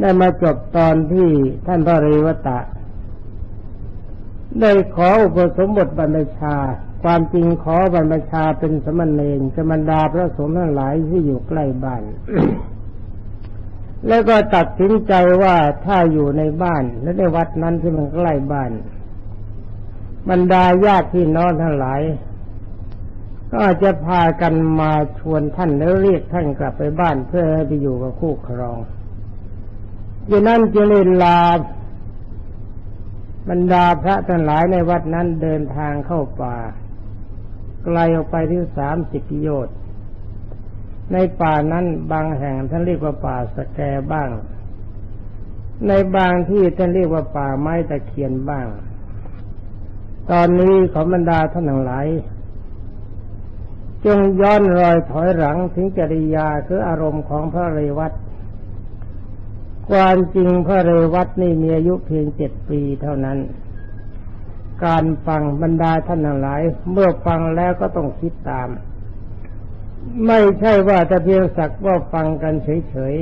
ได้มาจบตอนที่ท่านพระเรวตะ ได้ขออุปสมบทบรรพชา ความจริงขอบรรพชาเป็นสมณเณรจะบรรดาพระสงฆ์ทั้งหลายที่อยู่ใกล้บ้านแล้วก็ตัดสินใจว่าถ้าอยู่ในบ้านและในวัดนั้นที่มันใกล้บ้าน บรรดาญาติพี่น้องทั้งหลาย ก็อาจจะพากันมาชวนท่านแล้วเรียกท่านกลับไปบ้านเพื่อให้ไปอยู่กับคู่ครอง ดังนั้นจึงเลยลาบรรดาพระทั้งหลายในวัดนั้นเดินทางเข้าป่า ไกลออกไปที่สามสิบกิโยชน์ในป่านั้นบางแห่งท่านเรียกว่าป่าสแกบ้าง ในบางที่ท่านเรียกว่าป่าไม้ตะเคียนบ้าง ตอนนี้ขอบรรดาท่านทั้งหลายจงย้อนรอยถอยหลังถึงจริยาคืออารมณ์ของพระเรวัต ความจริงพระเรวัตนี่มีอายุเพียงเจ็ดปีเท่านั้น การฟังบรรดาท่านหลาย เมื่อฟังแล้วก็ต้องคิดตาม ไม่ใช่ว่าจะเพียงสักว่าฟังกันเฉย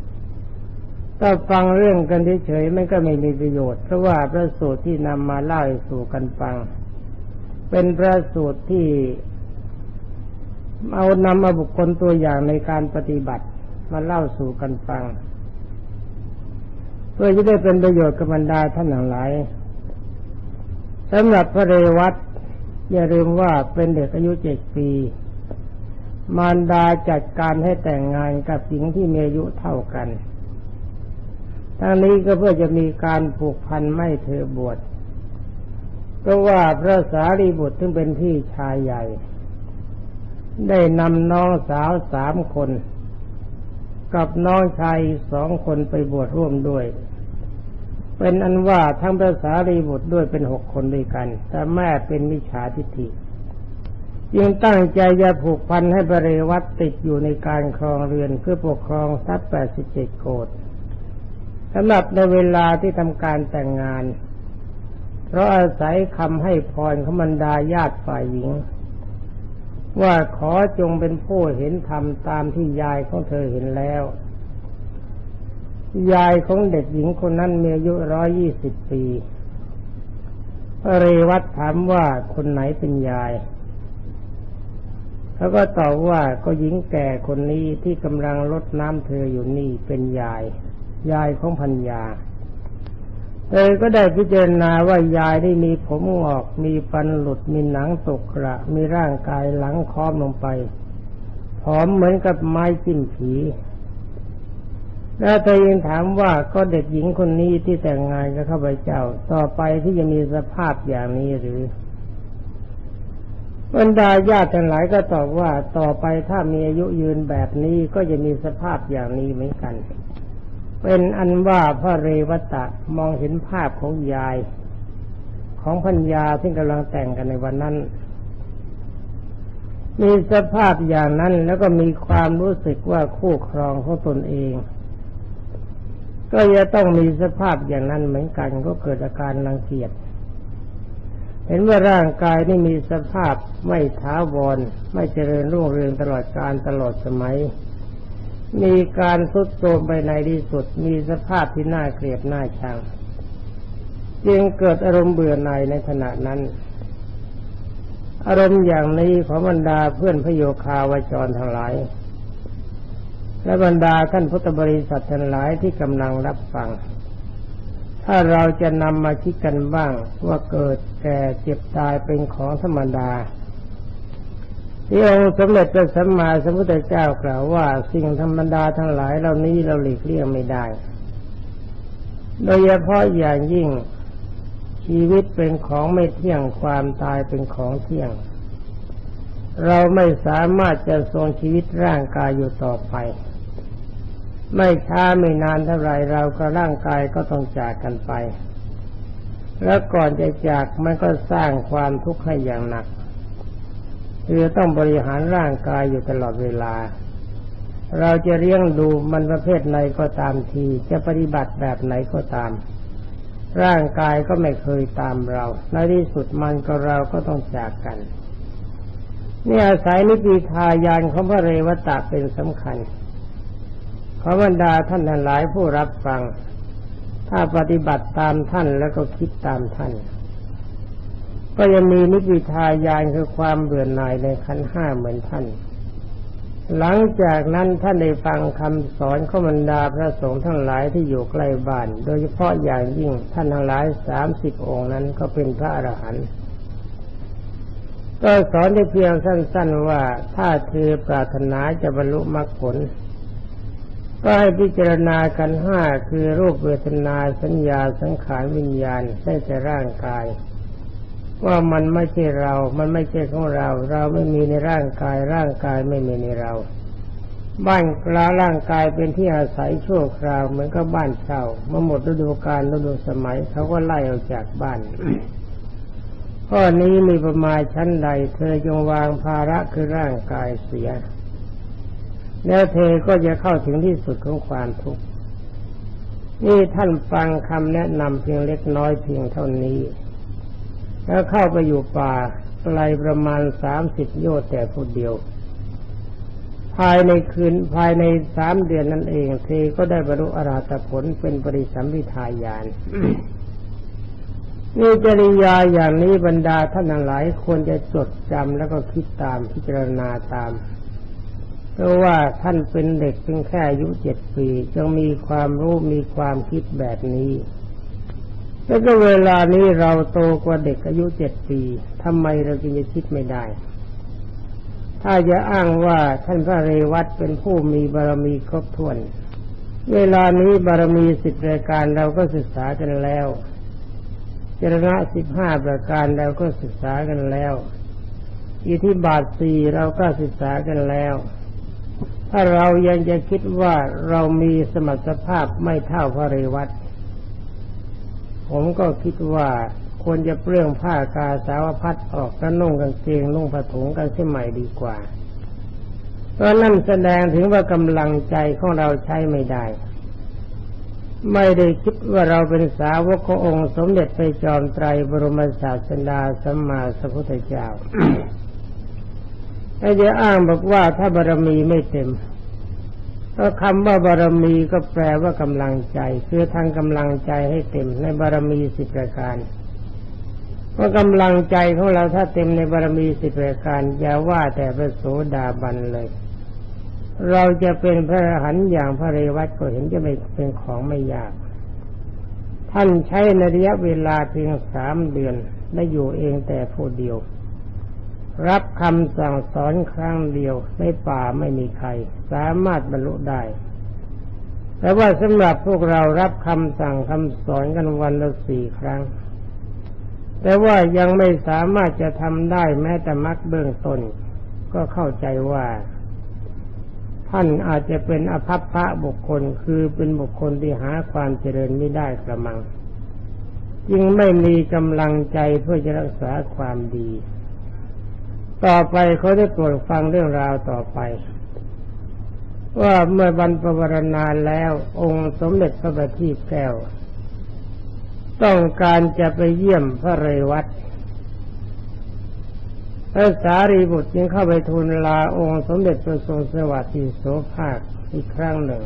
ๆถ้าฟังเรื่องกันเฉยๆมันก็ไม่มีประโยชน์ เพราะว่าพระสูตรที่นำมาเล่าสู่กันฟัง เป็นพระสูตรที่เอานำมาบุคคลตัวอย่างในการปฏิบัติมาเล่าสู่กันฟัง พื่อจะได้เป็นประโยชน์กับบรรดาท่านทั้งหลายสำหรับพระเรวัตอย่าลืมว่าเป็นเด็กอายุเจ็ดปี มารดาจัดการให้แต่งงานกับหญิงที่มีอายุเท่ากัน ทั้งนี้ก็เพื่อจะมีการผูกพันไม่เธอบวชก็ว่าพระสารีบุตรซึ่งเป็นพี่ชายใหญ่ ได้นำน้องสาวสามคน กับน้องชายสองคนไปบวชร่วมด้วย เป็นอันว่าทั้งภาษารีบุตรด้วยเป็นหกคนด้วยกัน แต่แม่เป็นมิจฉาทิฏฐิยังตั้งใจจะผูกพันให้บริวัตติดอยู่ในการครองเรือนเพื่อปกครองทรัพย์แปดสิบเจ็ดโกดสำหรับในเวลาที่ทำการแต่งงาน เพราะอาศัยคำให้พรขมันดาญาติฝ่ายหญิง ว่าขอจงเป็นผู้เห็นธรรมตามที่ยายของเธอเห็นแล้ว ยายของเด็กหญิงคนนั้นมีอายุร้อยยี่สิบปี เรวัตถามว่าคนไหนเป็นยายเขาก็ตอบว่าก็หญิงแก่คนนี้ที่กำลังลดน้ำเธออยู่นี่เป็นยาย ยายของพันยาเธอก็ได้พิจารณาว่ายายได้มีผมงอก มีฟันหลุด มีหนังตกกระ มีร่างกายหลังค้อมลงไปผอมเหมือนกับไม้จิ้มผี แล้วเธอยังถามว่าก็เด็กหญิงคนนี้ที่แต่งงานกับข้าพเจ้า ต่อไปที่จะมีสภาพอย่างนี้หรือบรรดาญาติทั้งหลายก็ตอบว่าต่อไปถ้ามีอายุยืนแบบนี้ก็จะมีสภาพอย่างนี้เหมือนกัน เป็นอันว่าพระเรวตะมองเห็นภาพของยาย ของพัญญาที่กำลังแต่งกันในวันนั้น มีสภาพอย่างนั้นแล้วก็มีความรู้สึกว่าคู่ครองของตนเอง ก็จะต้องมีสภาพอย่างนั้นเหมือนกันก็เกิดอาการรังเกียจเห็นว่าร่างกายนี่มีสภาพไม่ท้าวร ไม่เจริญรุ่งเรืองตลอดการตลอดสมัย มีการทุดโทรมไปในที่สุด มีสภาพที่น่าเกลียดน่าชังจึงเกิดอารมณ์เบื่อหน่ายในขณะนั้น อารมณ์อย่างนี้ของบรรดาเพื่อนพโยคาวจรทั้งหลาย และบรรดาท่านพุทธบริษัททั้งหลายที่กำลังรับฟัง ถ้าเราจะนำมาคิดกันบ้างว่าเกิดแก่เจ็บตายเป็นของธรรมดาที่องค์สมเด็จพระสัมมาสัมพุทธเจ้ากล่าวว่า สิ่งธรรมดาทั้งหลายเหล่านี้เราหลีกเลี่ยงไม่ได้ โดยเฉพาะอย่างยิ่งชีวิตเป็นของไม่เที่ยงความตายเป็นของเที่ยง เราไม่สามารถจะทรงชีวิตร่างกายอยู่ต่อไป ไม่ช้าไม่นานเท่าไรเราก็ร่างกายก็ต้องจากกันไป แล้วก่อนจะจากมันก็สร้างความทุกข์ให้อย่างหนักคือต้องบริหารร่างกายอยู่ตลอดเวลา เราจะเลี้ยงดูมันประเภทไหนก็ตามที จะปฏิบัติแบบไหนก็ตาม ร่างกายก็ไม่เคยตามเราในที่สุดมันก็เราก็ต้องจากกันนี่อาศัยนิติทายานของพระเรวตะเป็นสำคัญ ขอบรรดาท่านทั้งหลายผู้รับฟัง ถ้าปฏิบัติตามท่านแล้วก็คิดตามท่าน ก็ยังมีนิพพิทายานคือความเบื่อหน่ายในขันห้าเหมือนท่าน หลังจากนั้นท่านได้ฟังคำสอนขอบรรดาพระสงฆ์ทั้งหลายที่อยู่ใกล้บ้าน โดยเฉพาะอย่างยิ่งท่านทั้งหลายสามสิบองค์นั้นก็เป็นพระอรหันต์ก็สอนได้เพียงสั้น ๆว่าถ้าเธอปรารถนาจะบรรลุมรรคผล ก็ให้พิจารณากันห้าคือรูปเวทนาสัญญาสังขารวิญญาณได้แต่ร่างกาย ว่ามันไม่ใช่เรา มันไม่ใช่ของเรา เราไม่มีในร่างกาย ร่างกายไม่มีในเรา บ้านกลาร่างกายเป็นที่อาศัยชั่วคราวเหมือนกับบ้านเช่าเมื่อหมดฤดูกาลฤดูสมัยเขาก็ไล่ออกจากบ้านข้อนี้มีประมาณชั้นใด เธอจงวางภาระคือร่างกายเสีย แล้วเธอก็จะเข้าถึงที่สุดของความทุกข์นี่ท่านฟังคำแนะนำเพียงเล็กน้อยเพียงเท่านี้ แล้วเข้าไปอยู่ป่าไกลประมาณสามสิบโยชน์แต่ผู้เดียว ภายในคืนภายในสามเดือนนั่นเองเธอก็ได้บรรลุอรหัตผลเป็นปริสัมพิทายานนี่จริยาอย่างนี้บรรดาท่านหลายควรจะจดจำแล้วก็คิดตามพิจารณาตาม เพราะว่าท่านเป็นเด็กเพียงแค่อายุเจ็ดปีจึงมีความรู้มีความคิดแบบนี้แล้วก็เวลานี้เราโตกว่าเด็กอายุเจ็ดปีทำไมเราจึงจะคิดไม่ได้ ถ้าจะอ้างว่าท่านพระเรวัตเป็นผู้มีบารมีครบถ้วน เวลานี้บารมีสิบรายการเราก็ศึกษากันแล้วจรณะสิบห้าประการเราก็ศึกษากันแล้ว อิทธิบาทสี่เราก็ศึกษากันแล้ว ถ้าเรายังจะคิดว่าเรามีสมรรถภาพไม่เท่าพระเรวัตผมก็คิดว่าควรจะเปลื้องผ้ากาสาวพัดออกกระนุ่งกางเกงนุ่งผ้าถุงกันเสียใหม่ดีกว่า เพราะนั่นแสดงถึงว่ากำลังใจของเราใช้ไม่ได้ ไม่ได้คิดว่าเราเป็นสาวกขององค์สมเด็จไปจอมไตรบรมศาสดาสัมมาสัมพุทธเจ้า ไอ้เดียอ้างบอกว่าถ้าบารมีไม่เต็มก็คำว่าบารมีก็แปลว่ากำลังใจ คือทางกำลังใจให้เต็มในบารมีสิบประการว่ากำลังใจของเราถ้าเต็มในบารมีสิบประการอย่าว่าแต่พระโสดาบันเลย เราจะเป็นพระอรหันต์อย่างพระเรวัตก็เห็นจะไม่เป็นของไม่ยาก ท่านใช้ในระยะเวลาเพียงสามเดือน ได้อยู่เองแต่ผู้เดียว รับคำสั่งสอนครั้งเดียวในป่าไม่มีใคร สามารถบรรลุได้ แต่ว่าสำหรับพวกเรารับคำสั่งคำสอนกันวันละสี่ครั้ง แต่ว่ายังไม่สามารถจะทำได้แม้แต่มักเบื้องต้น ก็เข้าใจว่า ท่านอาจจะเป็นอภัพพระบุคคลคือเป็นบุคคลที่หาความเจริญไม่ได้กระมัง จึงไม่มีกำลังใจเพื่อจะรักษาความดี ต่อไปเขาได้โปรดฟังเรื่องราวต่อไป ว่าเมื่อบรรพวรณาแล้วองค์สมเด็จพระบัณฑิตแก้ว ต้องการจะไปเยี่ยมพระเรวัตพระสารีบุตรจึงเข้าไปทูลลาองค์สมเด็จพระทรงสวัสดิโสภาคอีกครั้งหนึ่ง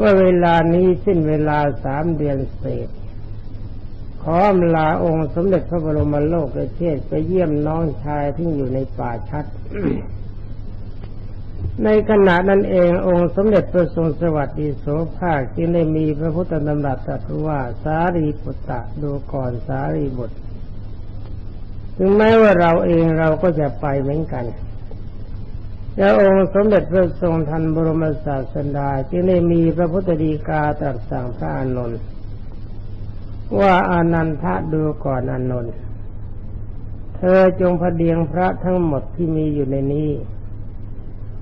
ว่าเวลานี้สิ้นเวลาสามเดือนเศษ ขอมลาองค์สมเด็จพระบรมโลกเทศไปเยี่ยมน้องชายที่อยู่ในป่าชัด ในขณะนั้นเององค์สมเด็จพระทรงสวัสดิโสภาคจึงได้มีพระพุทธดำรัสตรัสว่าสารีปุตตะดูก่อนสารีบุตร ถึงแม้ว่าเราเองเราก็จะไปเหมือนกันแล้วองค์สมเด็จพระทรงทันบรมศาสดาจึงได้มีพระพุทธดีกาตรัสสั่งพระอานนท์ ว่าอานันทะดูก่อนอานนท์เธอจงพเดียงพระทั้งหมดที่มีอยู่ในนี้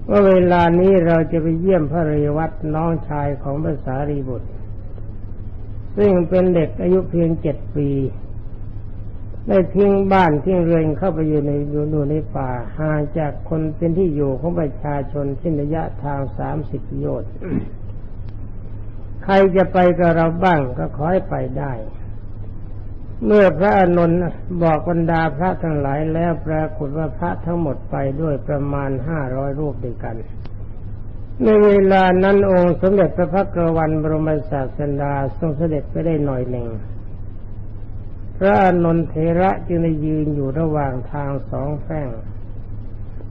ว่าเวลานี้เราจะไปเยี่ยมพระเรวัตน้องชายของพระสารีบุตร ซึ่งเป็นเด็กอายุเพียงเจ็ดปี ได้ทิ้งบ้านทิ้งเรือนเข้าไปอยู่ในอยู่ในป่าห่างจากคนเป็นที่อยู่ของประชาชนเส้นระยะทางสามสิบโยชน์ใครจะไปกับเราบ้างก็ขอให้ไปได้ เมื่อพระอนุนบอกบรรดาพระทั้งหลายแล้วปรากฏว่าพระทั้งหมดไปด้วยประมาณห้าร้อยรูปด้วยกัน ในเวลานั้นองค์สมเด็จพระพักรวันบรมศาสดาทรงเสด็จไปได้หน่อยหนึ่ง พระอานนทเทระจึงได้ยืนอยู่ระหว่างทางสองแฝง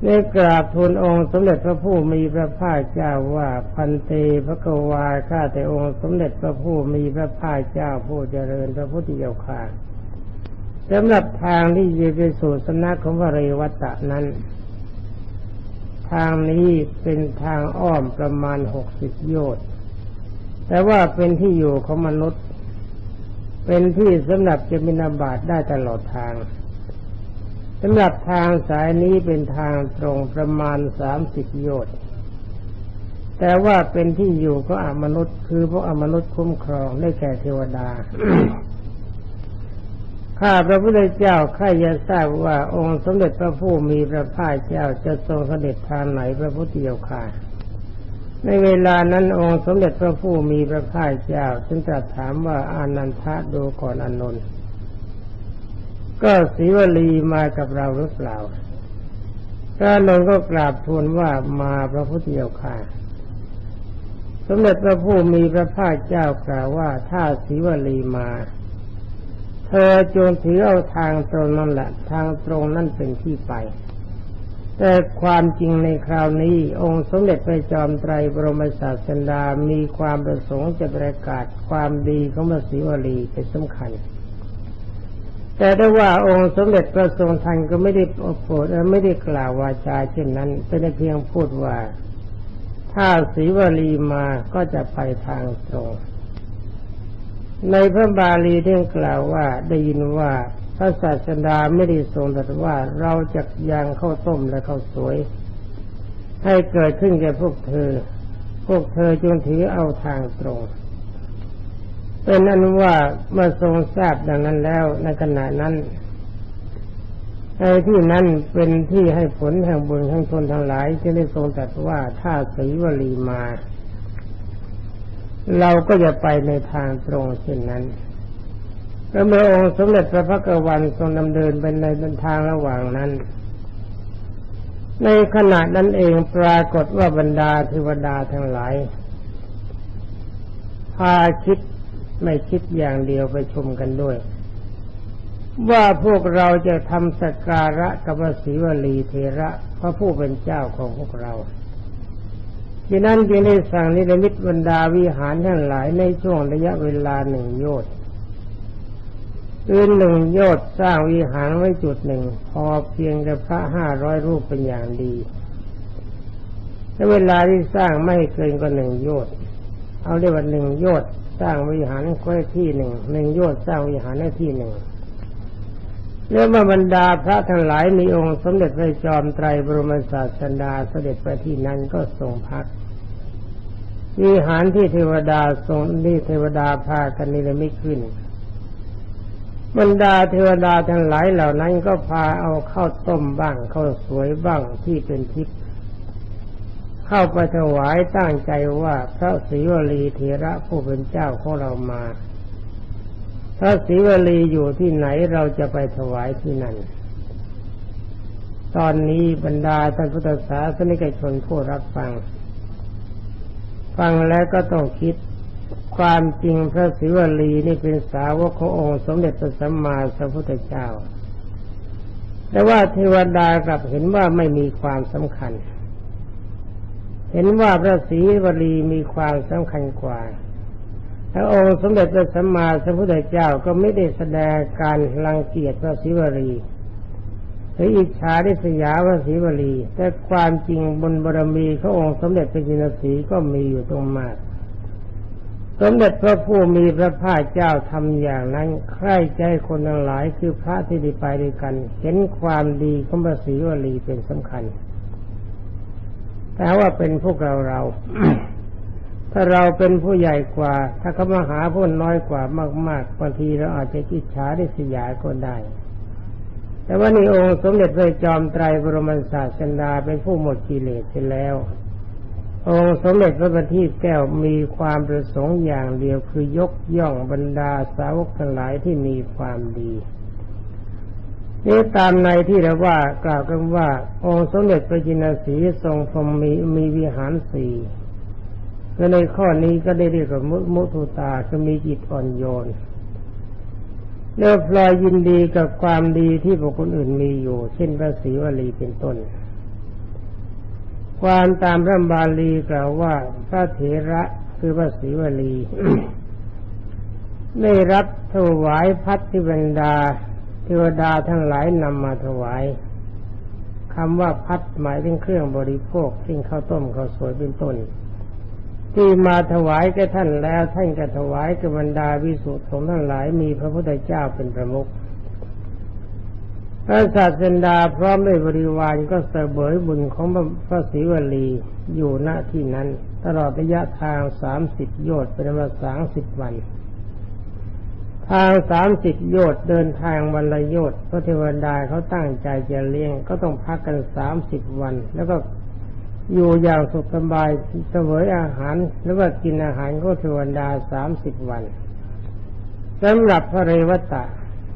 ในกราบทูลองค์สมเด็จพระผู้มีพระภาคเจ้าว่าพันเตพระกวาข้าแต่องค์สมเด็จพระผู้มีพระภาคเจ้าผู้เจริญพระพุทธเจ้าข่าสำหรับทางที่จะไปสู่สนักของพระเรวัตะนั้น ทางนี้เป็นทางอ้อมประมาณหกสิบโยชน์แต่ว่าเป็นที่อยู่ของมนุษย์ เป็นที่สำหรับจะมินาบาตได้ตลอดทาง สำหรับทางสายนี้เป็นทางตรงประมาณสามสิบโยชน์แต่ว่าเป็นที่อยู่ก็อมนุษย์ คือพวกอมนุษย์คุ้มครองได้แก่เทวดา ข้าพระพุทธเจ้าข้าจะทราบว่าองค์สมเด็จพระผู้มีพระภาคเจ้าจะทรงเสด็จทางไหนพระพุทธเจ้าค่ะ ในเวลานั้นองค์สมเด็จพระผู้มีพระภาคเจ้าจึงตรัสถามว่าอานันทะดูก่อนอนนท์ ก็ศีวลีมากับเราหรือเปล่าพระนนท์ก็กราบทูลว่ามาพระพุทธเจ้าค่ะ สมเด็จพระผู้มีพระภาคเจ้ากล่าวว่าถ้าศีวลีมา เธอจงถือเอาทางตรงนั่นแหละ ทางตรงนั่นเป็นที่ไป แต่ความจริงในคราวนี้ องค์สมเด็จพระจอมไตรบรมศาสดามีความประสงค์จะประกาศความดีของพระศิวลีเป็นสำคัญ แต่ได้ว่าองค์สมเด็จพระทรงทันก็ไม่ได้โปรดไม่ได้กล่าววาจาเช่นนั้นเป็นเพียงพูดว่า ถ้าศรีวลีมาก็จะไปทางตรง ในพระบาลีได้กล่าวว่าได้ยินว่าพระศาสดาไม่ได้ทรงตรัสว่าเราจะยางข้าวต้มและข้าวสวย ให้เกิดขึ้นแก่พวกเธอ พวกเธอจงถือเอาทางตรง เป็นอนุว่าเมื่อทรงทราบดังนั้นแล้วในขณะนั้นในที่นั้นเป็นที่ให้ผลแห่งบุญแห่งทนทั้งหลายที่ได้ทรงตรัสว่าถ้าสีวลีมา เราก็จะไปในทางตรงเช่นนั้นแล้วเมื่อองค์สมเด็จพระพักวันทรงดำเนินไปในทางระหว่างนั้น ในขณะนั้นเองปรากฏว่าบรรดาเทวดาทั้งหลายพาคิด ไม่คิดอย่างเดียวไปชมกันด้วย ว่าพวกเราจะทำสการะกับศิวลีเทระพระผู้เป็นเจ้าของพวกเราดังนั้นจึงได้สั่งนิรมิตบรรดาวิหารทั้งหลายในช่วงระยะเวลาหนึ่งโยชน์คืนหนึ่งโยชน์สร้างวิหารไว้จุดหนึ่ง พอเพียงกับพระห้าร้อยรูปเป็นอย่างดีและเวลาที่สร้างไม่เกินกว่าหนึ่งโยชน์เอาเรียกว่าหนึ่งโยชน์ สร้างวิหารไว้ที่หนึ่งหนึ่งโยชน์สร้างวิหารไว้ที่หนึ่งเรื่องบรรดาพระทั้งหลายมีองค์สมเด็จพระจอมไตรบรมศาสดาเสด็จไปที่นั้นก็ทรงพักวิหารที่เทวดาทรงที่เทวดาพากันนิรมิตขึ้น บรรดาเทวดาทั้งหลายเหล่านั้นก็พาเอาเข้าวต้มบ้างข้าวสวยบ้างที่เป็นทิพย์ เข้าไปถวายตั้งใจว่าพระศรีวลีเถระผู้เป็นเจ้าของเรามา พระศรีวลีอยู่ที่ไหนเราจะไปถวายที่นั่น ตอนนี้บรรดาท่านพุทธศาสนิกชนผู้รับฟัง ฟังแล้วก็ต้องคิดความจริงพระศิวลีนี่เป็นสาวกขององค์สมเด็จพระสัมมาสัมพุทธเจ้า แต่ว่าเทวดากลับเห็นว่าไม่มีความสำคัญ เห็นว่าพระศรีวลีมีความสำคัญกว่าพระองค์สมเด็จพระสัมมาสัมพุทธเจ้าก็ไม่ได้แสดงการรังเกียจพระศรีวลีหรืออิจฉาริษยาพระศรีวลี แต่ความจริงบนบารมีขององค์สมเด็จพระจินสีก็มีอยู่ตรงมาก สมเด็จพระผู้มีพระภาคเจ้าทำอย่างนั้น ใคร่ใจคนทั้งหลายคือพระที่ได้ไปด้วยกัน เห็นความดีของพระศรีวลีเป็นสำคัญ แต่ว่าเป็นพวกเราเรา ถ้าเราเป็นผู้ใหญ่กว่า ถ้าเขามาหาผู้น้อยกว่ามากๆบางทีเราอาจจะคิดช้าได้สยายก็ได้ แต่ว่าในองค์สมเด็จพระจอมไตรบรมศาสดาเป็นผู้หมดกิเลสไปแล้ว องค์สมเด็จพระบัณฑิตแก้วมีความประสงค์อย่างเดียวคือยกย่องบรรดาสาวกทั้งหลายที่มีความดี นี่ตามในที่เราว่ากล่าวกันว่า องค์สมเด็จพระจินสีทรงพรมมีมีวิหารสี่และในข้อนี้ก็ได้เรียกว่ามุทุตาคือมีจิตอ่อนโยนเลือพลอยยินดีกับความดีที่บุคคลอื่นมีอยู่ เช่นพระศรีวลีเป็นต้น ความตามพระบาลีกล่าวว่าพระเถระคือพระศรีวลี ได้รับถวายพัที่บรรดา ทวดาทั้งหลายนำมาถวายคำว่าพัดหมายถึงเครื่องบริโภคสิ่งข้าวต้มข้าวสวยเป็นต้น ที่มาถวายแก่ท่านแล้วท่านก็ถวายกับบรรดาวิสุทธิสงฆ์ทั้งหลายมีพระพุทธเจ้าเป็นประมุขพระศาสดาพร้อมด้วยบริวารก็เสบยบุญของพระศรีวลีอยู่ณที่นั้น ตลอดระยะทางสามสิบโยชน์เป็นเวลาสามสิบวัน ทางสามสิบโยชน์เดินทางวันละโยชน์พระเทวดาเขาตั้งใจจะเลี้ยง ก็ต้องพักกันสามสิบวัน แล้วก็อยู่อย่างสุขสบายเสวยอาหารแล้วก็กินอาหารก็เทวดาสามสิบวันสำหรับพระเรวตะ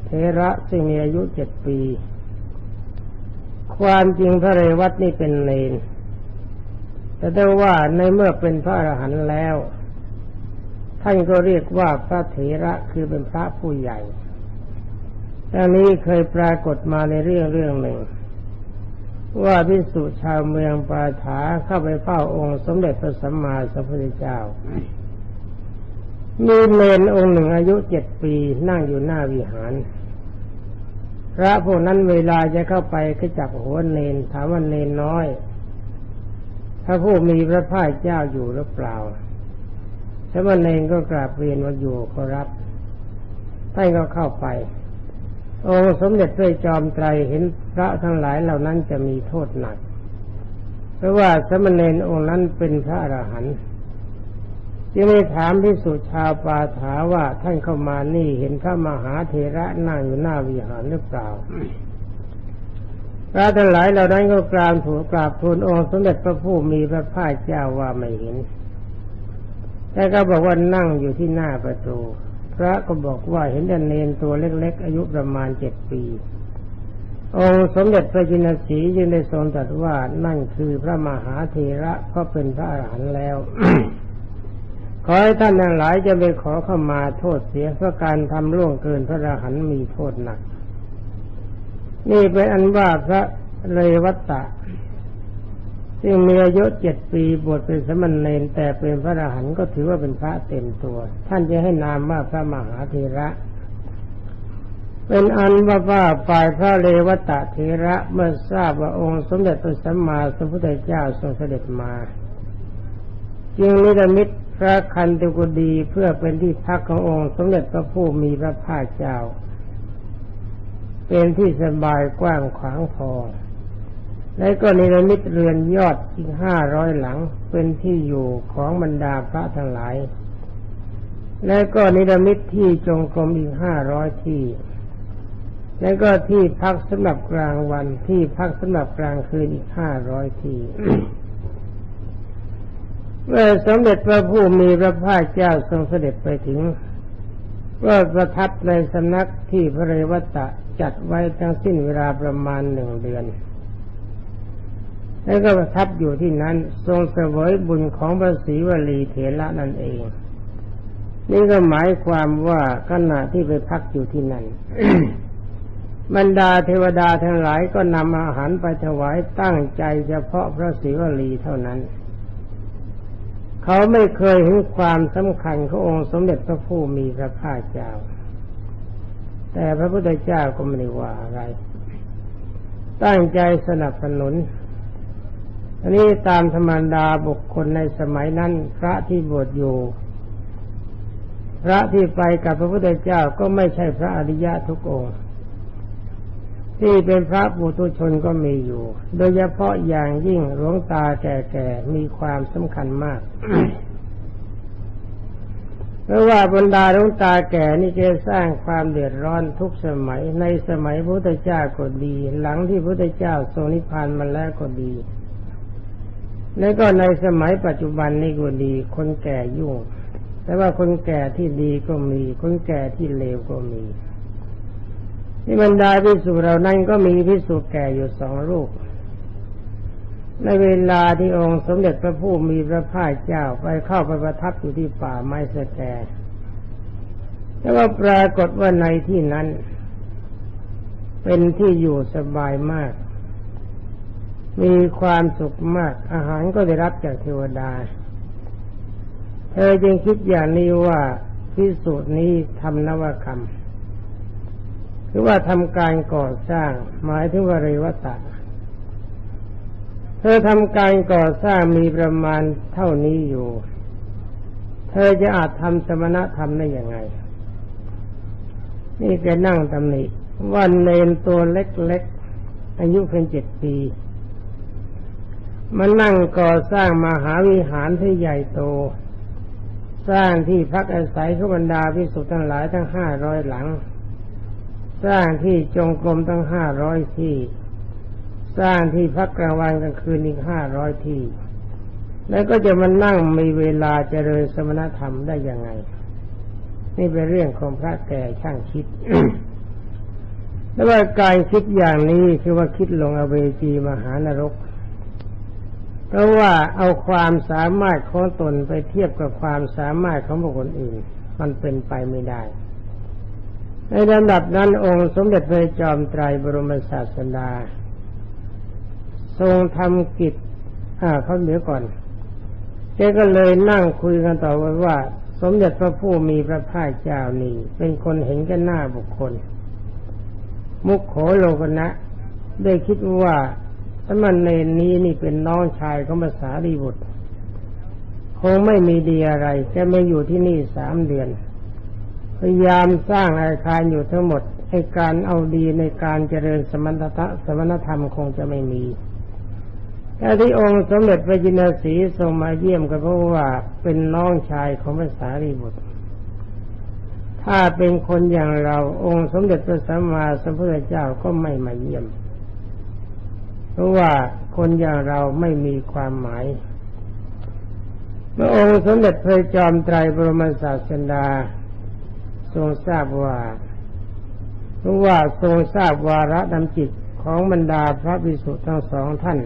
เทระซึ่งมีอายุเจ็ดปี ความจริงพระเรวัตนี่เป็นเลนแต่ได้ว่าในเมื่อเป็นพระอรหันต์แล้ว ท่านก็เรียกว่าพระเถระคือเป็นพระผู้ใหญ่อันนี้เคยปรากฏมาในเรื่องเรื่องหนึ่ง ว่าพิสุชาวเมืองปาถาเข้าไปเฝ้าองค์สมเด็จพระสัมมาสัมพุทธเจ้า มีเนนองค์หนึ่งอายุเจ็ดปีนั่งอยู่หน้าวิหาร พระพวกนั้นเวลาจะเข้าไปก็จับหัวเนนถามว่าเนนน้อย พระผู้มีพระภาคเจ้าอยู่หรือเปล่า สมณเณรก็กราบเรียนว่าอยู่ขอรับท่านก็เข้าไป องค์สมเด็จพระจอมไตรเห็นพระทั้งหลายเหล่านั้นจะมีโทษหนัก เพราะว่าสมณเณรองค์นั้นเป็นพระอรหันต์จึงได้ถามพิสุชาวปาถาว่าท่านเข้ามานี่เห็นพระมหาเถระนั่งอยู่หน้าวิหารหรือเปล่า พระทั้งหลายเหล่านั้นก็กราบถูกกราบทูลองค์สมเด็จพระผู้มีพระภาคเจ้าว่าไม่เห็น แต่ก็บอกว่านั่งอยู่ที่หน้าประตู พระก็บอกว่าเห็นดันเนนตัวเล็กๆ อายุประมาณเจ็ดปี องค์สมเด็จพระจินสีจึงได้ทรงตรัสว่านั่นคือพระมหาเทระเพราะเป็นพระอรหันต์แล้ว ขอให้ท่านทั้งหลายจะไปขอเข้ามาโทษเสียเพราะการทำล่วงเกินพระอรหันต์มีโทษหนัก นี่เป็นอันว่าพระเรวัตตะ ซึ่งมีอายุเจ็ดปีบวชเป็นสมณเณรแต่เป็นพระอรหันต์ก็ถือว่าเป็นพระเต็มตัว ท่านจะให้นามว่าพระมหาเทระ เป็นอันว่าว่าฝ่ายพระเลวตะเทระเมื่อทราบว่าองค์สมเด็จพระสัมมาสัมพุทธเจ้าทรงเสด็จมาจึงนิรมิตพระคันตุกดีเพื่อเป็นที่พักขององค์สมเด็จพระผู้มีพระภาคเจ้า เป็นที่สบายกว้างขวางพอ แล้วก็นิรมิตเรือนยอดอีกห้าร้อยหลังเป็นที่อยู่ของบรรดาพระทั้งหลาย แล้วก็นิรมิตที่จงกรมอีกห้าร้อยที่ แล้วก็ที่พักสำหรับกลางวันที่พักสำหรับกลางคืนอีกห้าร้อยที่เมื่อสมเด็จพระผู้มีพระภาคเจ้าทรงเสด็จไปถึงก็ประทับในสำนักที่พระเรวตะจัดไว้ทั้งสิ้นเวลาประมาณหนึ่งเดือน แล้วก็ประทับอยู่ที่นั้น ทรงเสวยบุญของพระศรีวลีเถระนั่นเอง นี่ก็หมายความว่าขณะที่ไปพักอยู่ที่นั่นบรรดาเทวดาทั้งหลายก็นำอาหารไปถวายตั้งใจเฉพาะพระศรีวลีเท่านั้น เขาไม่เคยเห็นความสำคัญขององค์สมเด็จพระผู้มีพระภาคเจ้า แต่พระพุทธเจ้าก็ไม่ได้ว่าอะไร ตั้งใจสนับสนุน อันนี้ตามธรรมดาบุคคลในสมัยนั้น พระที่บวชอยู่ พระที่ไปกับพระพุทธเจ้าก็ไม่ใช่พระอริยะทุกองค์ที่เป็นพระบุตุชนก็มีอยู่ โดยเฉพาะอย่างยิ่งหลวงตาแก่ๆ มีความสำคัญมาก เพราะว่าบรรดาหลวงตาแก่นี่จะสร้างความเดือดร้อนทุกสมัย ในสมัยพระพุทธเจ้าก็ดี หลังที่พระพุทธเจ้าทรงนิพพานมาแล้วก็ดี แล้วก็ในสมัยปัจจุบันนี่ก็ดี คนแก่ยุ่ง แต่ว่าคนแก่ที่ดีก็มี คนแก่ที่เลวก็มี ที่บรรดาพิสุเรานั่นก็มีพิสุแก่อยู่สองรูป ในเวลาที่องค์สมเด็จพระผู้มีพระภาคเจ้าไปเข้าไปประทับอยู่ที่ป่าไม้สแกแต่ว่าปรากฏว่าในที่นั้น เป็นที่อยู่สบายมาก มีความสุขมาก อาหารก็ได้รับจากเทวดา เธอจึงคิดอย่างนี้ว่าพิสูจน์นี้ทำนวกรรม คือว่าทำการก่อสร้าง หมายถึงว่าเรวตะเธอทำการก่อสร้างมีประมาณเท่านี้อยู่ เธอจะอาจทำสมณธรรมได้อยังไง นี่แกนั่งตำหนิวันเนนตัวเล็กๆอายุเพียงเจ็ดปี มันนั่งก่อสร้างมหาวิหารที่ใหญ่โต สร้างที่พักอาศัยขบรรดาพิสุทั้งหลายทั้งห้าร้อยหลัง สร้างที่จงกรมทั้งห้าร้อยที่ สร้างที่พักกลางวันกลางคืนอีกห้าร้อยที่ แล้วก็จะมานั่งมีเวลาเจริญสมณธรรมได้ยังไง นี่เป็นเรื่องของพระแก่ช่างคิดแล้วว่าการคิดอย่างนี้คือว่าคิดลงอเวจีมหานรก เพราะว่าเอาความสามารถของตนไปเทียบกับความสามารถของบุคคลอื่น มันเป็นไปไม่ได้ ในลำดับนั้นองค์สมเด็จพระจอมไตรบรมศาสดา ทรงทำกิจอ่าเขาเดี๋ยวก่อนแกก็เลยนั่งคุยกันต่อไปว่า สมเด็จพระผู้มีพระภาคเจ้านี่เป็นคนเห็นกันหน้าบุคคล มุขโขโลกนะ ได้คิดว่า สมณเณรนี้นี่เป็นน้องชายของภาษาดีบุตร คงไม่มีดีอะไรแกไม่อยู่ที่นี่สามเดือน พยายามสร้างอาคารอยู่ทั้งหมดให้การเอาดีในการเจริญสมณธสมณธรรมคงจะไม่มีแต่ที่องค์สมเด็จพระจินสีทรงมาเยี่ยมก็เพราะว่าเป็นน้องชายของภาษารีบุตรถ้าเป็นคนอย่างเราองค์สมเด็จพระสัมมาสัมพุทธเจ้าก็ไม่มาเยี่ยม เพราะว่าคนอย่างเราไม่มีความหมายเมื่อองค์สมเด็จพระจอมไตรบรมศาสดาทรงทราบว่าเพราะว่าทรงทราบวาระดำจิตของบรรดาพระภิกษุทั้งสองท่าน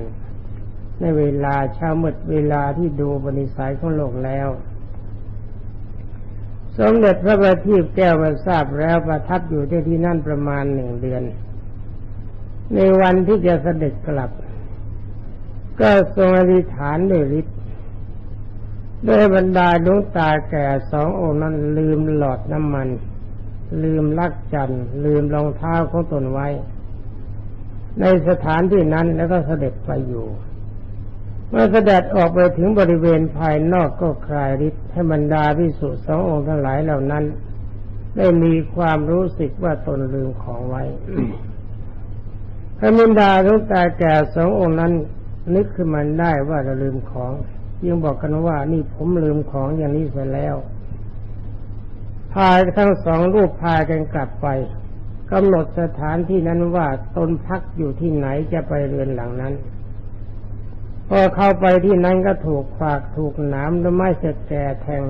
ในเวลาเช้ามืดเวลาที่ดูบริสัยของโลกแล้ว สมเด็จพระบัณฑิตแก้วมาทราบแล้วประทับอยู่ที่ที่นั่นประมาณหนึ่งเดือน ในวันที่จะเสด็จกลับ ก็ทรงอธิษฐานด้วยฤทธิ์ด้วยบรรดาดวงตาแก่สององค์นั้นลืมหลอดน้ำมัน ลืมลักจันลืมรองเท้าของตนไว้ ในสถานที่นั้นแล้วก็เสด็จไปอยู่ เมื่อเสด็จออกไปถึงบริเวณภายนอกก็คลายฤทธิ์ให้บรรดาพิสุสององค์ทั้งหลายเหล่านั้น ได้มีความรู้สึกว่าตนลืมของไว้ พระมินดาลูกตาแก่สององค์นั้น นึกขึ้นมาได้ว่าเราลืมของยังบอกกันว่านี่ผมลืมของอย่างนี้เสร็จแล้ว พาทั้งสองรูปพากันกลับไปกำหนดสถานที่นั้นว่าตนพักอยู่ที่ไหนจะไปเรือนหลังนั้น พอเข้าไปที่นั้นก็ถูกฝากถูกหนามและไม้เสร็จแก่แทง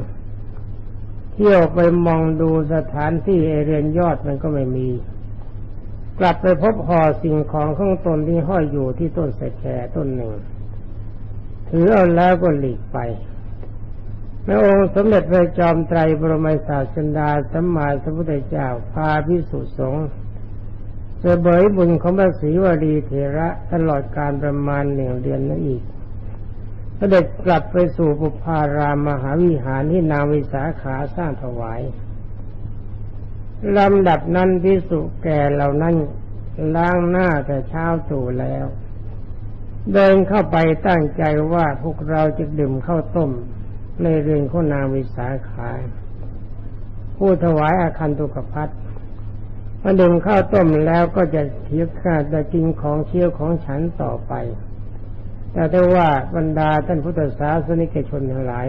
เที่ยวไปมองดูสถานที่เอเรียนยอดมันก็ไม่มี กลับไปพบห่อสิ่งของข้างตนที่ห้อยอยู่ที่ต้นเสแก่ต้นหนึ่ง ถือเอาแล้วก็หลีกไปพระองค์สมเด็จพระจอมไตรบรมศาสดาสัมมาสัมพุทธเจ้าพาพิสุสงฆ์เสบยบุญของพระศรีวดีเถระตลอดการประมาณหนึ่งเดือนนั่นอีกพระเด็จกลับไปสู่ปุพารามมหาวิหารที่นางวิสาขาสร้างถวาย ลำดับนั้นพิสุแก่เหล่านั้นล้างหน้าแต่เช้าตู่แล้ว เดินเข้าไปตั้งใจว่าพวกเราจะดื่มข้าวต้ม ในเรือนของนางวิสาขา ผู้ถวายอาคันตุกพัฒพอดื่มข้าวต้มแล้วก็จะเทียบข้าจะกินของเชี่ยวของฉันต่อไป แต่ถ้าว่าบรรดาท่านพุทธศาสนิกชนทั้งหลาย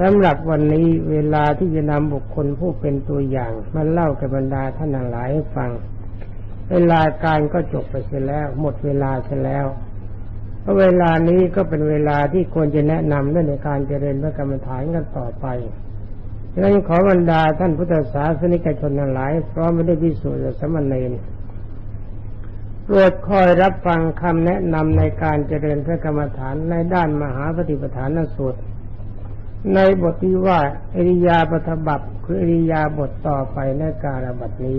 สำหรับวันนี้เวลาที่จะนำบุคคลผู้เป็นตัวอย่างมาเล่ากับบรรดาท่านทั้งหลายให้ฟัง เวลาการก็จบไปเสียแล้ว หมดเวลาเสียแล้วเพราะเวลานี้ก็เป็นเวลาที่ควรจะแนะนำในการเจริญพระกรรมฐานกันต่อไปดังนั้นขอบรรดาท่านพุทธศาสนิกชนทั้งหลายพร้อมไม่ได้พิสูจน์สมณเณรโปรดคอยรับฟังคำแนะนำในการเจริญพระกรรมฐานในด้านมหาปฏิปทานสูตร ในบทที่ว่าอริยาปฐบับคืออริยาบทต่อไปในการบัดนี้